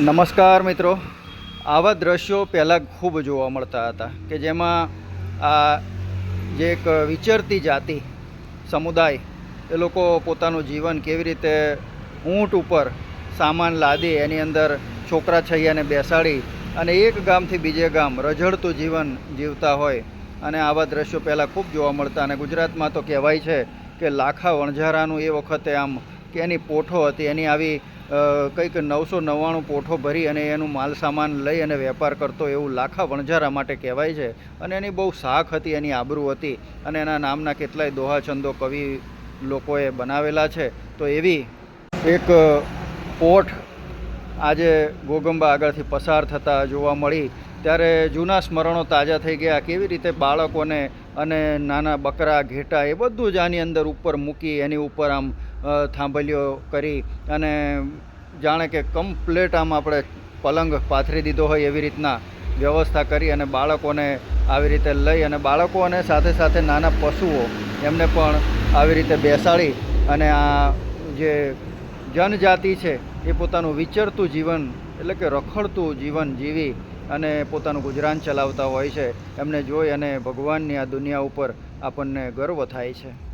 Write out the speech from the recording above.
નમસ્કાર મિત્રો. આવા દ્રશ્યો પહેલાં ખૂબ જોવા મળતા હતા કે જેમાં આ જે એક વિચરતી જાતિ, સમુદાય, એ લોકો પોતાનું જીવન કેવી રીતે ઊંટ ઉપર સામાન લાદી, એની અંદર છોકરા છૈયાને બેસાડી અને એક ગામથી બીજે ગામ રઝળતું જીવન જીવતા હોય. અને આવા દ્રશ્યો પહેલાં ખૂબ જોવા મળતા અને ગુજરાતમાં તો કહેવાય છે કે લાખા વણઝારાનું એ વખતે આમ કે એની પોઠો હતી, એની આવી કંઈક નવસો નવ્વાણું પોઠો ભરી અને એનું માલ સામાન લઈ અને વેપાર કરતો એવું લાખા વણઝારા માટે કહેવાય છે. અને એની બહુ શાખ હતી, એની આબરૂ હતી અને એના નામના કેટલાય દોહા છંદો કવિ લોકોએ બનાવેલા છે. તો એવી એક પોઠ આજે ગોગંબા આગળથી પસાર થતા જોવા મળી. ત્યારે જૂના સ્મરણો તાજા થઈ ગયા. કેવી રીતે બાળકોને અને નાના બકરા, ઘેટા એ બધું જ આની અંદર ઉપર મૂકી, એની ઉપર આમ થાંભલીઓ કરી અને જાણે કે કમ્પ્લેટ આમ આપણે પલંગ પાથરી દીધો હોય એવી રીતના વ્યવસ્થા કરી અને બાળકોને આવી રીતે લઈ અને બાળકો અને સાથે સાથે નાના પશુઓ એમને પણ આવી રીતે બેસાડી અને આ જે જનજાતિ છે એ પોતાનું વિચરતું જીવન એટલે કે રખડતું જીવન જીવી અને પોતાનું ગુજરાન ચલાવતા હોય છે એમને જોઈ અને ભગવાનની આ દુનિયા ઉપર આપણને ગર્વ થાય છે.